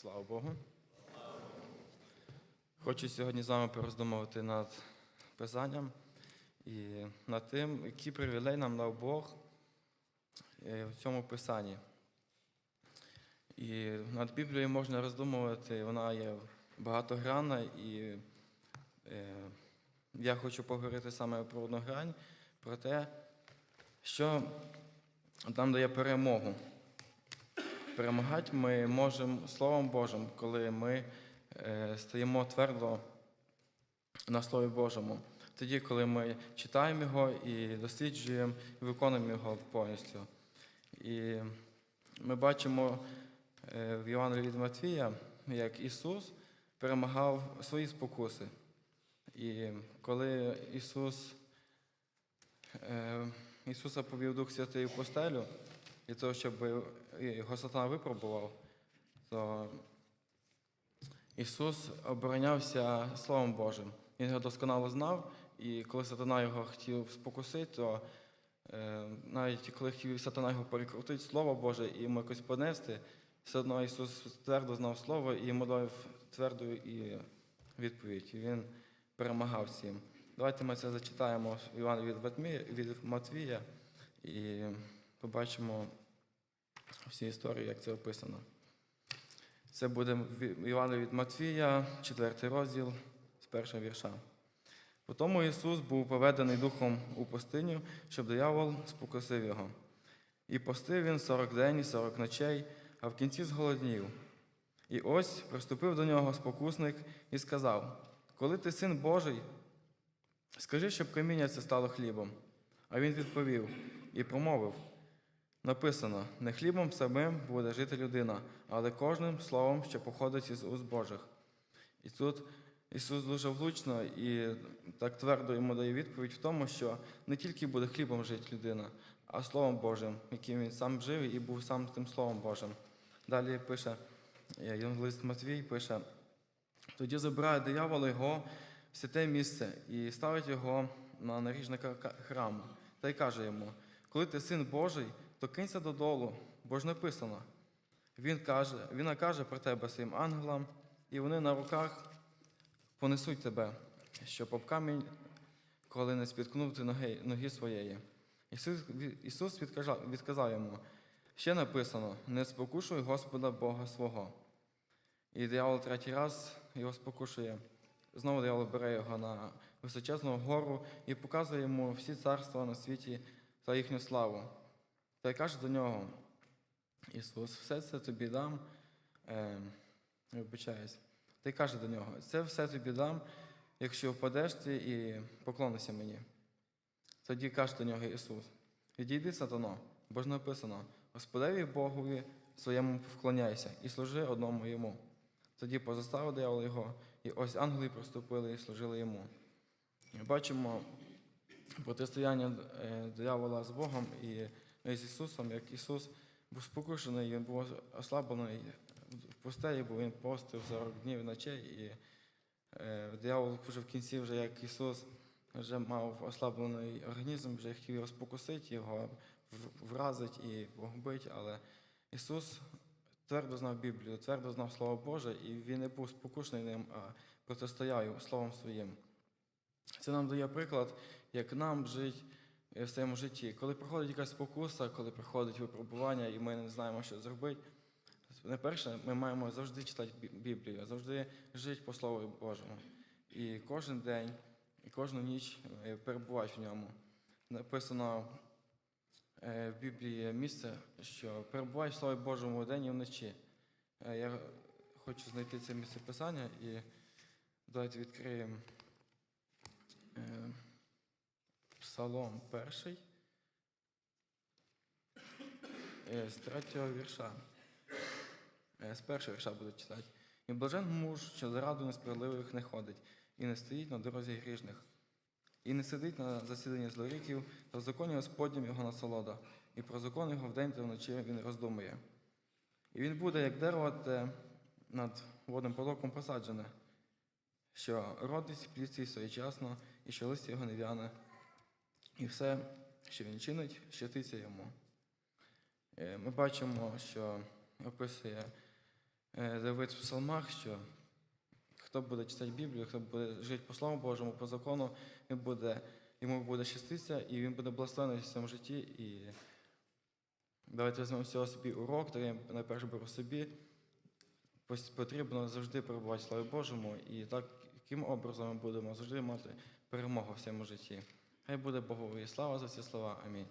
Слава Богу. Хочу сьогодні з вами пороздумувати над Писанням і над тим, який привілей нам дав Бог е, в цьому Писанні. І над Біблією можна роздумувати, вона є багатогранна, і е, я хочу поговорити саме про одну грань, про те, що нам дає перемогу. Перемагати ми можемо Словом Божим, коли ми е, стоїмо твердо на Слові Божому. Тоді, коли ми читаємо його і досліджуємо, і виконуємо його повністю. І ми бачимо е, в Євангелії від Матвія, як Ісус перемагав свої спокуси. І коли Ісус, е, Ісуса повів Дух Святий в постелю, для того, щоб його сатана випробував, то Ісус оборонявся Словом Божим. Він його досконало знав, і коли сатана його хотів спокусити, то е, навіть коли хотів сатана його перекрутити Слово Боже і йому якось понести, все одно Ісус твердо знав Слово і йому дав тверду і відповідь. І Він перемагав цим. Давайте ми це зачитаємо Івана від Матвія і побачимо всі історії, як це описано. Це буде Івана від Матвія, 4 розділ з першого вірша. Потому Ісус був поведений духом у пустиню, щоб диявол спокусив його. І постив він сорок день і сорок ночей, а в кінці зголоднів. І ось приступив до нього спокусник і сказав: Коли ти син Божий, скажи, щоб каміння це стало хлібом. А він відповів і промовив: Написано: не хлібом самим буде жити людина, але кожним словом, що походить із уст Божих. І тут Ісус дуже влучно і так твердо йому дає відповідь в тому, що не тільки буде хлібом жити людина, а Словом Божим, яким він сам жив і був сам тим Словом Божим. Далі пише е, Євангелист Матвій, пише: тоді забирає диявол його в святе місце і ставить його на наріжника храму. Та й каже йому: коли ти син Божий, то кинься додолу, бо ж написано. Він каже, він накаже про тебе своїм ангелам, і вони на руках понесуть тебе, щоб об камінь, коли не спіткнув ти ноги, ноги своєї. Ісус, Ісус відказав, відказав йому: ще написано: не спокушуй Господа Бога свого. І диявол третій раз його спокушує. Знову диявол бере його на височезну гору і показує йому всі царства на світі та їхню славу. Та й каже до нього: Ісус, все це тобі дам. Е, вибачаюсь. Та й каже до нього: це все тобі дам, якщо впадеш ти і поклонишся мені. Тоді каже до нього Ісус: Відійди, сатано, бо ж написано: Господеві Богові своєму вклоняйся і служи одному йому. Тоді позаставив диявол його, і ось ангели приступили і служили йому. Бачимо протистояння е, диявола з Богом і з Ісусом, як Ісус був спокушений, він був ослаблений в пустелі, бо він постив 40 днів і ночей, і е, диявол вже в кінці, вже як Ісус вже мав ослаблений організм, вже хотів його спокусити, його в- вразити і погубити, але Ісус твердо знав Біблію, твердо знав Слово Боже, і він не був спокушений ним, а протистояв Словом своїм. Це нам дає приклад, як нам жити е, в своєму житті. Коли приходить якась спокуса, коли приходить випробування, і ми не знаємо, що зробити. Найперше, ми маємо завжди читати Біблію, завжди жити по Слову Божому. І кожен день, і кожну ніч е, перебувати в ньому. Написано е, в Біблії місце, що перебувай в Слові Божому вдень і вночі. Е, Я хочу знайти це місце писання і давайте відкриємо. Псалом перший. е, З третього вірша. Е, З першого вірша буду читати. І блажен муж, що за раду несправедливих не ходить, і не стоїть на дорозі грішних, і не сидить на засіданні злоріків, та в законі Господнім його насолода, і про закон його вдень та вночі він роздумує. І він буде, як дерево, те над водним потоком посаджене, що родить плід свій своєчасно, і що листя його не в'яне, і все, що він чинить, щаститься йому. Е, Ми бачимо, що описує е, Давид в псалмах, що хто буде читати Біблію, хто буде жити по Слову Божому, по закону, він буде, йому буде щаститися і він буде благословений в цьому житті. І давайте візьмемо з цього собі урок, то я найперше беру собі. Потрібно завжди перебувати в Славі Божому, і так, яким образом ми будемо завжди мати перемогу в цьому житті. Хай буде Богові слава за ці слова. Амінь.